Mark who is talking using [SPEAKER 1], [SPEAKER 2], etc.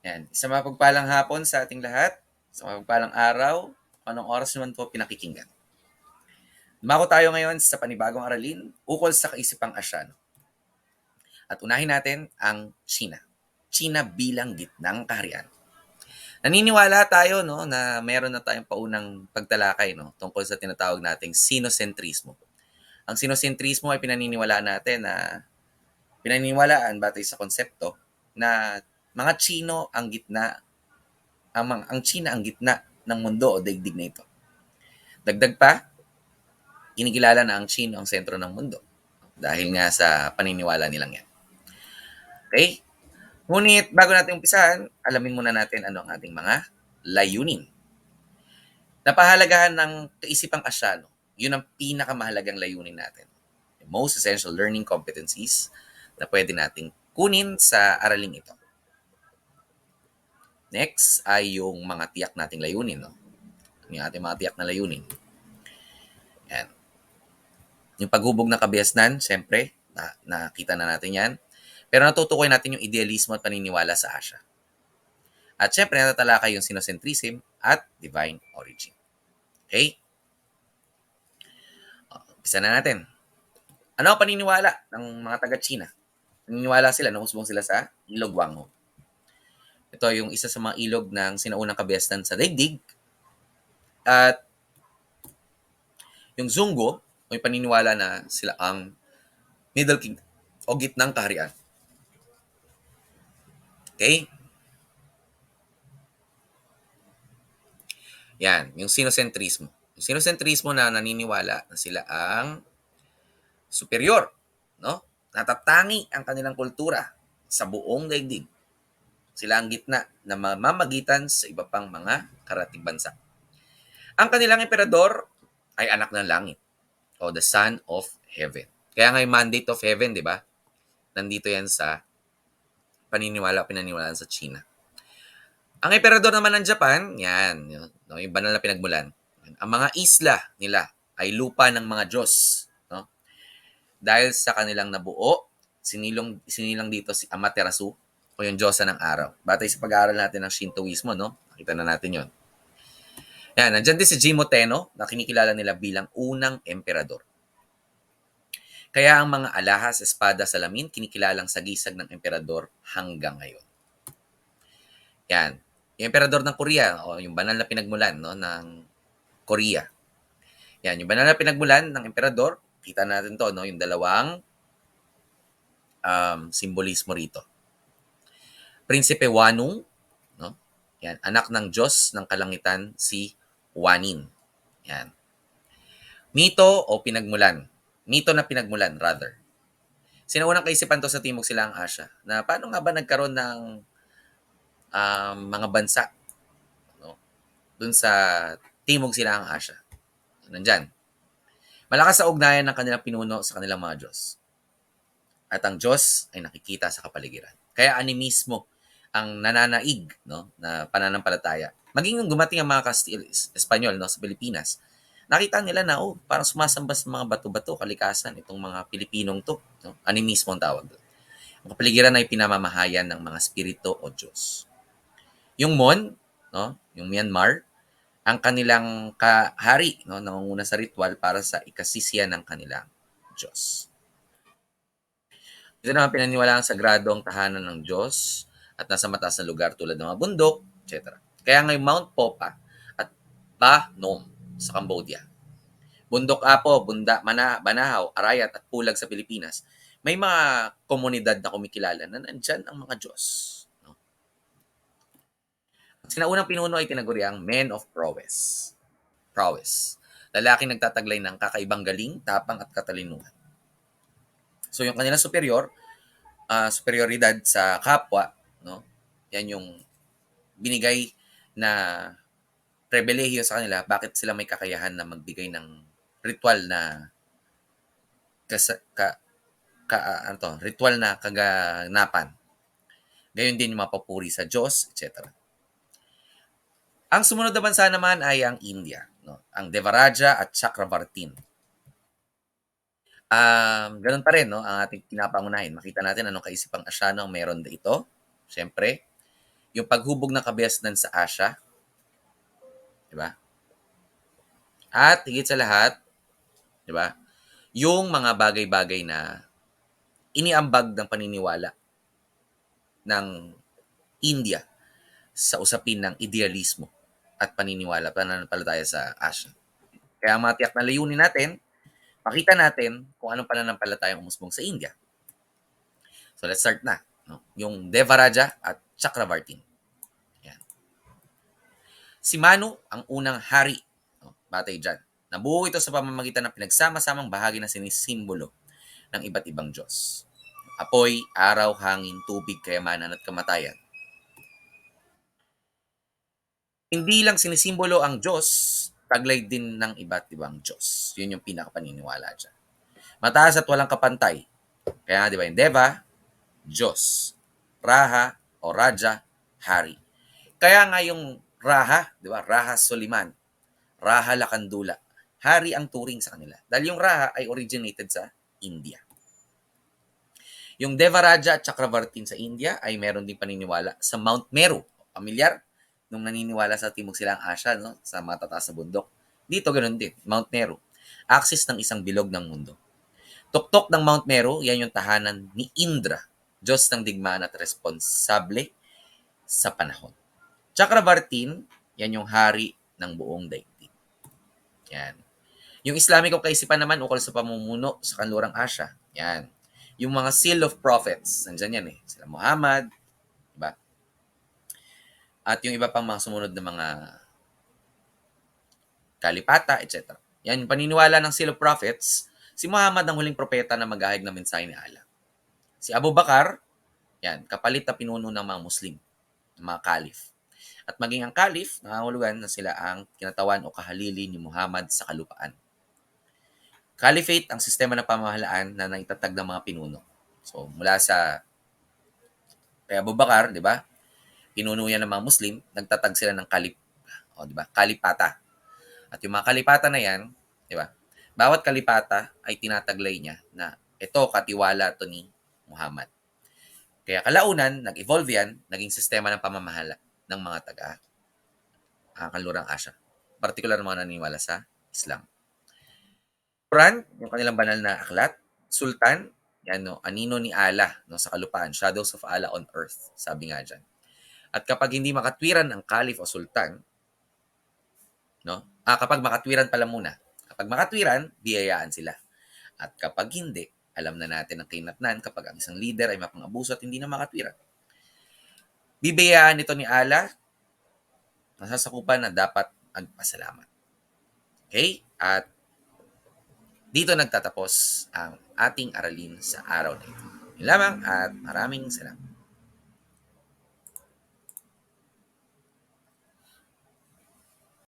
[SPEAKER 1] Yan. Isang mapagpalang hapon sa ating lahat. Isang mapagpalang araw. Anong oras naman po pinakikinggan. Dumako tayo ngayon sa panibagong aralin ukol sa kaisipang Asyano. At unahin natin ang China. China bilang gitnang kaharian. Naniniwala tayo no na meron na tayong paunang pagtalakay no tungkol sa tinatawag nating sinocentrismo. Ang sinocentrismo ay pinaniniwalaan natin na pinaniniwalaan batay sa konsepto na mga Chino ang gitna ang ang China ang gitna ng mundo o daigdig na ito. Dagdag pa, kinikilala na ang Chino ang sentro ng mundo dahil nga sa paniniwala nilang yan. Okay? Ngunit bago natin umpisahan, alamin muna natin ano ang ating mga layunin. Napahalagahan ng kaisipang asyano, yun ang pinakamahalagang layunin natin. The most essential learning competencies na pwede nating kunin sa araling ito. Next ay yung mga tiyak nating layunin. No? Yung ating mga tiyak na layunin. Yan. Yung paghubog ng kabiasnan, syempre, na, nakita na natin yan. Pero natutukoy natin yung idealismo at paniniwala sa Asya. At syempre, natatalakay yung sinocentrism at divine origin. Okay? Umpisa na natin. Ano ang paniniwala ng mga taga-China? Naniniwala sila, nakusbong sila sa Ilog Wangho. Ito yung isa sa mga ilog ng sinaunang kabiasnan sa daigdig. At yung Zungo, may paniniwala na sila ang Middle Kingdom o gitnang kaharian. Okay? Yan, yung sinocentrismo. Yung sinocentrismo na naniniwala na sila ang superior, no? Natatangi ang kanilang kultura sa buong daigdig. Sila ang gitna na mamamagitan sa iba pang mga karating bansa. Ang kanilang emperador ay anak ng langit o the son of heaven. Kaya nga yung mandate of heaven, di ba? Nandito yan sa paniniwala pinaniwalaan sa China. Ang emperador naman ng Japan, yan, no, yung banal na pinagmulan. Ang mga isla nila ay lupa ng mga Diyos. No? Dahil sa kanilang nabuo, sinilong, sinilang dito si Amaterasu o yung Diyosa ng araw. Batay sa pag-aaral natin ng Shintoismo, no? Nakita na natin yon. Yan, nandyan din si Jimo Teno na kinikilala nila bilang unang emperador. Kaya ang mga alahas, espada, salamin, kinikilalang sagisag ng emperador hanggang ngayon. Yan. Yung emperador ng Korea, o yung banal na pinagmulan no, ng Korea. Yan, yung banal na pinagmulan ng emperador, kita natin to, no, yung dalawang um, simbolismo rito. Prinsipe Wanung, no? Yan, anak ng Diyos ng kalangitan si Wanin. Yan. Mito o pinagmulan. Mito na pinagmulan, rather. Sinaunang kaisipan to sa Timog Silang Asya na paano nga ba nagkaroon ng um, mga bansa no? dun sa Timog Silang Asya. Nandyan. Malakas sa ugnayan ng kanilang pinuno sa kanilang mga Diyos. At ang Diyos ay nakikita sa kapaligiran. Kaya animismo ang nananaig no, na pananampalataya. Maging nung gumating ang mga Kastil, Espanyol no, sa Pilipinas, nakita nila na, oh, parang sumasamba sa mga bato-bato, kalikasan, itong mga Pilipinong to. No? Animismo ang tawag doon. Ang kapaligiran ay pinamamahayan ng mga spirito o Diyos. Yung Mon, no, yung Myanmar, ang kanilang kahari, no, nangunguna sa ritual para sa ikasisya ng kanilang Diyos. Ito naman pinaniwala ang sagradong tahanan ng Diyos at nasa mataas na lugar tulad ng mga bundok, etc. Kaya ngayon Mount Popa at Ba Nom sa Cambodia. Bundok Apo, Bunda, Mana, Banahaw, Arayat at Pulag sa Pilipinas. May mga komunidad na kumikilala na nandyan ang mga Diyos. No? At sinaunang pinuno ay tinaguri ang men of prowess. Prowess. Lalaking nagtataglay ng kakaibang galing, tapang at katalinuhan. So yung kanilang superior, uh, superioridad sa kapwa, no? Yan yung binigay na pribilehiyo sa kanila bakit sila may kakayahan na magbigay ng ritual na kas, ka, ka ano to, ritual na kaganapan. Gayon din yung mapapuri sa Diyos, etc. Ang sumunod na bansa naman ay ang India, no? Ang Devaraja at Chakravartin. Um, ganun pa rin, no? Ang ating pinapangunahin. Makita natin anong kaisipang Asyano ang meron dito. Siyempre, yung paghubog ng kabiasnan sa Asia, di ba? At higit sa lahat, di ba? Yung mga bagay-bagay na iniambag ng paniniwala ng India sa usapin ng idealismo at paniniwala, pananampalataya sa Asia. Kaya ang mga tiyak na layunin natin, pakita natin kung anong pananampalataya umusbong sa India. So let's start na. No? Yung Devaraja at Chakravartin. Yan. Si Manu ang unang hari. No? Batay dyan. Nabuo ito sa pamamagitan ng pinagsama-samang bahagi na sinisimbolo ng iba't ibang Diyos. Apoy, araw, hangin, tubig, kayamanan at kamatayan. Hindi lang sinisimbolo ang Diyos, taglay din ng iba't ibang Diyos. Yun yung pinakapaniniwala dyan. Mataas at walang kapantay. Kaya di ba yung Deva, Diyos. Raha o Raja, Hari. Kaya nga yung Raha, di ba? Raha Soliman. Raha Lakandula. Hari ang turing sa kanila. Dahil yung Raha ay originated sa India. Yung Devaraja at Chakravartin sa India ay meron din paniniwala sa Mount Meru. Pamilyar? Nung naniniwala sa Timog Silang Asya, no? sa matataas sa bundok. Dito ganoon din, Mount Meru. Axis ng isang bilog ng mundo. Tuktok ng Mount Meru, yan yung tahanan ni Indra, Diyos ng digmaan at responsable sa panahon. Chakravartin, yan yung hari ng buong daigdig. Yan. Yung Islamikong kaisipan naman ukol sa pamumuno sa kanlurang Asya. Yan. Yung mga seal of prophets, nandyan yan eh. Sila Muhammad, diba? At yung iba pang mga sumunod na mga kalipata, etc. Yan yung paniniwala ng seal of prophets. Si Muhammad ang huling propeta na mag-ahig ng mensahe ni Allah. Si Abu Bakar, yan, kapalit na pinuno ng mga Muslim, ng mga kalif. At maging ang kalif, nangangulugan na sila ang kinatawan o kahalili ni Muhammad sa kalupaan. Caliphate ang sistema ng pamahalaan na naitatag ng mga pinuno. So, mula sa kay Abu Bakar, di ba? Pinuno yan ng mga Muslim, nagtatag sila ng kalip, o di ba? Kalipata. At yung mga kalipata na yan, di ba? Bawat kalipata ay tinataglay niya na ito katiwala to ni Muhammad. Kaya kalaunan, nag-evolve yan, naging sistema ng pamamahala ng mga taga uh, kanlurang Asya. Partikular mga naniniwala sa Islam. Quran, yung kanilang banal na aklat. Sultan, yan no, anino ni Allah no, sa kalupaan, shadows of Allah on earth, sabi nga dyan. At kapag hindi makatwiran ang kalif o sultan, no, ah, kapag makatwiran pala muna, kapag makatwiran, biyayaan sila. At kapag hindi, alam na natin ang kinatnan kapag ang isang leader ay mapang-abuso at hindi na makatwiran. Bibiyayaan ito ni Allah, nasasakupan na dapat magpasalamat. Okay? At dito nagtatapos ang ating aralin sa araw na ito. Yun lamang at maraming salamat.